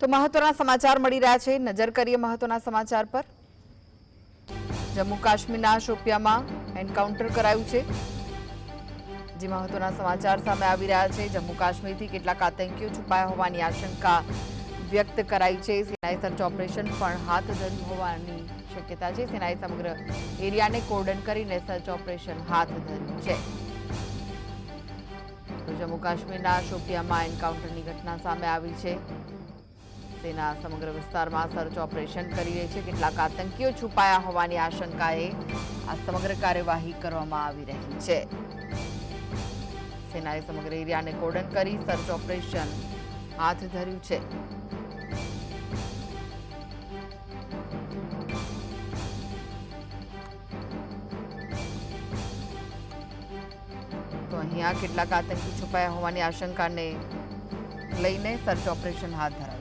તો મહત્વના સમાચાર મળી રહ્યા છે. નજર કરીએ મહત્વના સમાચાર પર. જમ્મુ કાશ્મીરના શોપિયામાં એન્કાઉન્ટર કરાયું છે. જે મહત્વના સમાચાર સામે આવી રહ્યા છે. જમ્મુ કાશ્મીરથી કેટલાક આતંકીઓ છુપાયા હોવાની આશંકા વ્યક્ત કરાઈ છે. સેનાએ સર્ચ ઓપરેશન પણ હાથ ધર્યું હોવાની શક્યતા છે. સેનાએ સમગ્ર એરિયાને કોર્ડન કરીને સર્ચ ઓપરેશન હાથ ધર્યું છે. તો જમ્મુ કાશ્મીરના શોપિયામાં એન્કાઉન્ટરની ઘટના સામે આવી છે. સેના સમગ્ર વિસ્તારમાં સર્ચ ઓપરેશન કરી રહી છે. કેટલાક આતંકીઓ છુપાયા હોવાની આશંકાએ આ સમગ્ર કાર્યવાહી કરવામાં આવી રહી છે. સેનાએ સમગ્ર એરિયાને કોર્ડન કરી સર્ચ ઓપરેશન હાથ ધર્યું છે. તો અહીંયા કેટલાક આતંકી છુપાયા હોવાની આશંકાને લઈને સર્ચ ઓપરેશન હાથ ધરાયું